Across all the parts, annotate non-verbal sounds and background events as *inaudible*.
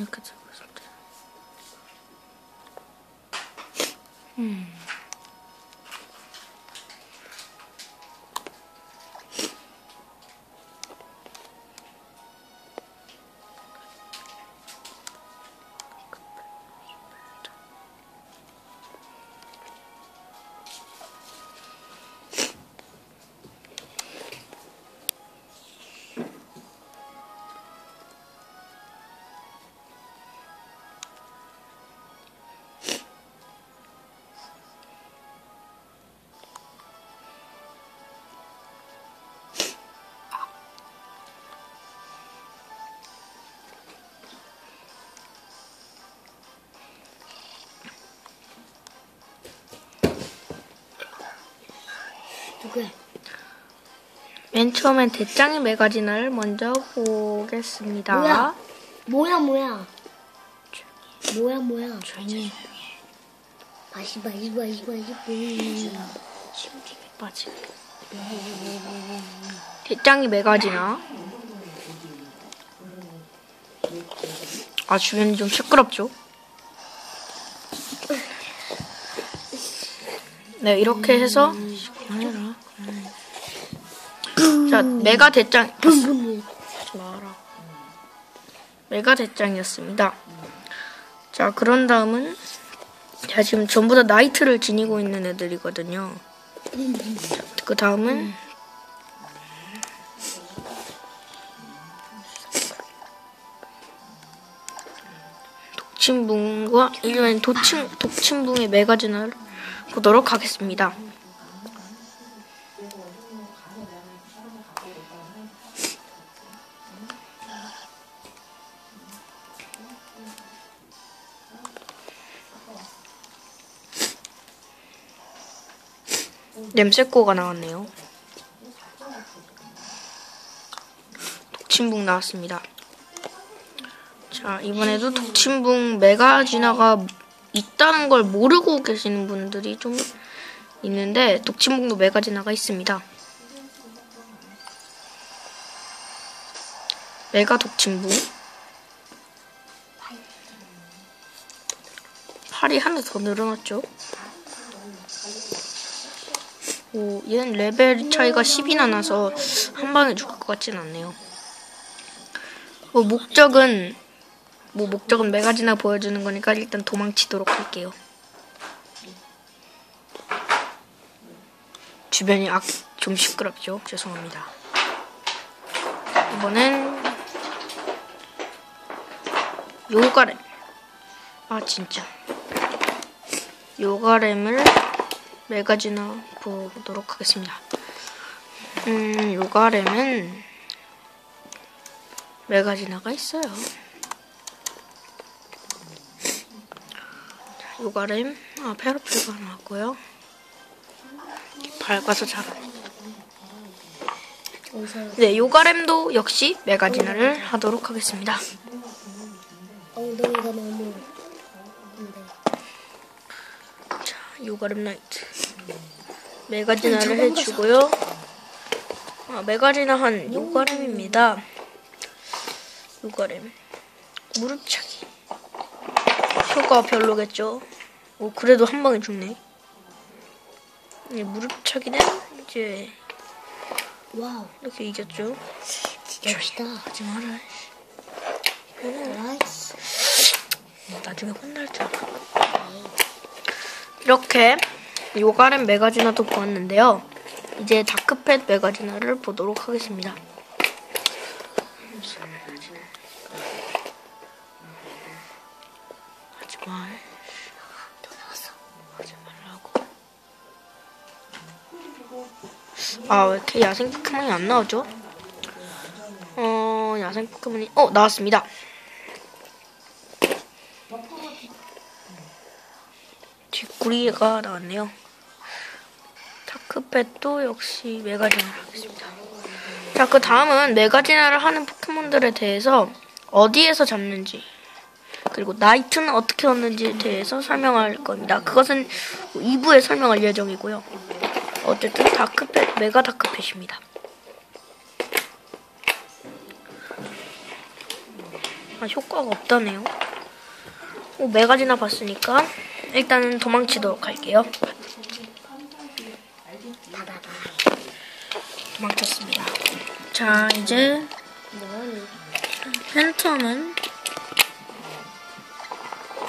이렇게 들고 있을 때. 음. 누구야? 맨 처음엔 대짱의 메가진을 먼저 보겠습니다. 뭐야? 뭐야 뭐야? 뭐야 뭐야? 조용히 해. 바시 바시 바시 바시 빠지. 대짱이 메가지나? 아 주변이 좀 시끄럽죠? 네 이렇게 해서 그만해라. 자 메가 대짱 붐붐 하지 마라. 메가 대짱이었습니다. 자 그런 다음은 자 지금 전부 다 나이트를 지니고 있는 애들이거든요. 그 다음은 독침붕과 일반 도침 독침붕의 메가진을 보도록 하겠습니다. 냄새꼬가 나왔네요. 독침붕 나왔습니다. 자, 이번에도 독침붕 메가지나가 있다는 걸 모르고 계시는 분들이 좀 있는데 독침붕도 메가지나가 있습니다. 메가 독침붕 팔이 하나 더 늘어났죠? 오, 얘는 레벨 차이가 10이나 나서 한 방에 죽을 것 같진 않네요. 뭐 목적은 뭐 목적은 메가지나 보여주는 거니까 일단 도망치도록 할게요. 주변이 악, 좀 시끄럽죠? 죄송합니다. 이번엔 요가렘. 아 진짜. 요가렘을 메가지나 보도록 하겠습니다. 음, 요가렘은 메가지나가 있어요. 자, 요가렘, 아, 페로필가 나왔고요. 밝아서 잘. 네, 요가렘도 역시 메가지나를 하도록 하겠습니다. 자, 요가렘 나이트. 메가지나를 해주고요. 아, 메가지나 한 요가렘입니다. 요가렘. 무릎차기. 효과 별로겠죠? 오, 그래도 한 방에 죽네. 네, 무릎차기는 이제 와우 이렇게 이겼죠. 멋있다. 하지 마라. 나중에 혼날 줄 알아. 이렇게 요가렘 메가지나도 보았는데요. 이제 다크펫 메가지나를 보도록 하겠습니다. 하지 말. 하지 말라고. 아, 왜 이렇게 야생 포켓몬이 안 나오죠? 어, 야생 포켓몬이, 어, 나왔습니다. 뒷구리가 나왔네요. 다크펫도 역시 메가지나를 하겠습니다. 자, 그 다음은 메가지나를 하는 포켓몬들에 대해서 어디에서 잡는지, 그리고 나이트는 어떻게 얻는지에 대해서 설명할 겁니다. 그것은 2부에 설명할 예정이고요. 어쨌든 다크펫, 메가 다크펫입니다. 아, 효과가 없다네요. 어, 메가지나 봤으니까 일단은 도망치도록 할게요. 다다다. 도망쳤습니다. 자, 이제? 팬텀은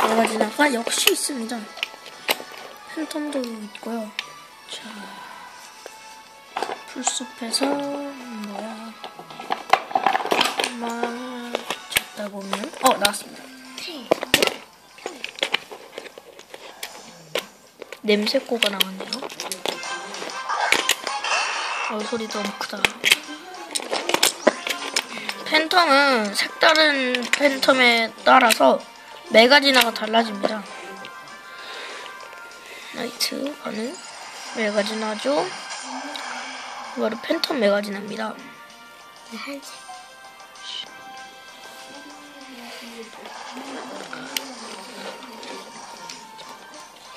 메가지 나가 역시 있습니다. 팬텀도 있고요. 자, 풀숲에서 뭐야? 막 잡다 보면 어 나왔습니다. 냄새코가 나왔네요. 어, 소리 너무 크다. 팬텀은 색다른 팬텀에 따라서 메가지나가 달라집니다. 나이트 반응 메가지나죠. 이거를 팬텀 메가지나입니다. 한색.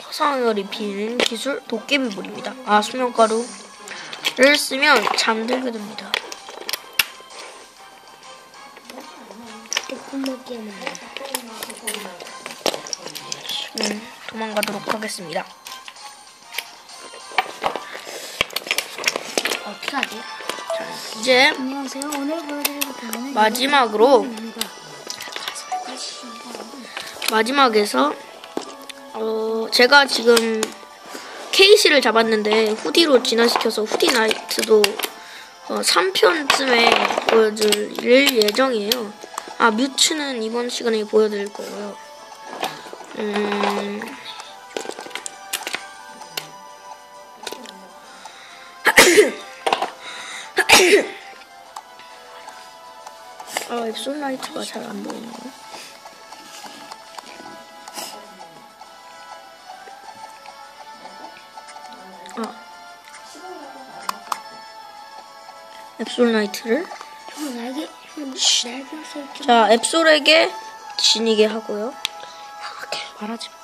화상을 입히는 기술 도깨비불입니다. 아 수면가루 를 쓰면 잠들게 됩니다. 음, 도망가도록 하겠습니다. 어떻게 하지? 이제 안녕하세요. 오늘 보여드릴 마지막으로 마지막에서 어 제가 지금 케이시를 잡았는데 후디로 진화시켜서 후디 나이트도 어 3편쯤에 보여드릴 예정이에요. 아 뮤츠는 이번 시간에 보여드릴 거고요. 음. *coughs* 아 앱솔 라이트가 잘 안 보이네요. 앱솔 라이트를 형 날개, 형 날개 없어. 자 앱솔에게 지니게 하고요. 말하지 마.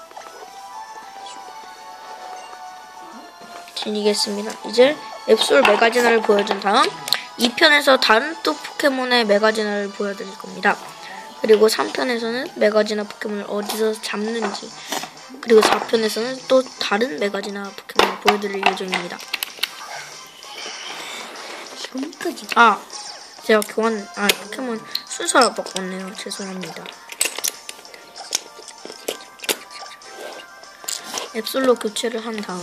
지니겠습니다. 이제 앱솔 메가지나를 보여준 다음 2편에서 다른 또 포켓몬의 메가지나를 보여드릴 겁니다. 그리고 3편에서는 메가지나 포켓몬을 어디서 잡는지 그리고 4편에서는 또 다른 메가지나 포켓몬을 보여드릴 예정입니다. 지금까지. 아 제가 교환 아 포켓몬 순서 바꿨네요. 죄송합니다. 앱솔로 교체를 한 다음?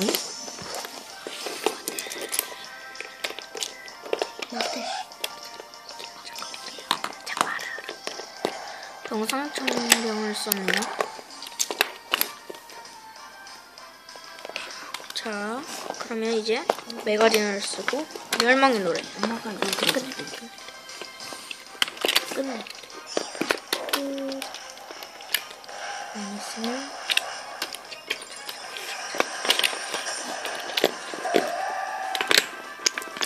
영상 촬영을 썼네요. 자, 그러면 이제 메가진을 쓰고 멸망의 노래. 엄마가 이거 끝내. 끝내. 끝. 있으면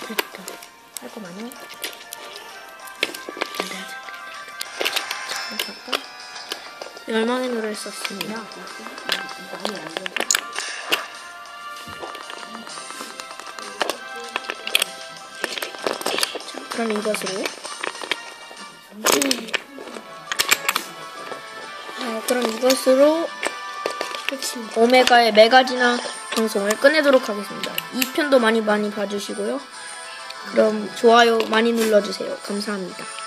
됐다. 할 거? 잠깐. 멸망의 노래를 썼습니다. 자, 그럼 이것으로. 자, 그럼 이것으로 오메가의 메가지나 방송을 끝내도록 하겠습니다. 2편도 많이 많이 봐주시고요. 그럼 좋아요 많이 눌러주세요. 감사합니다.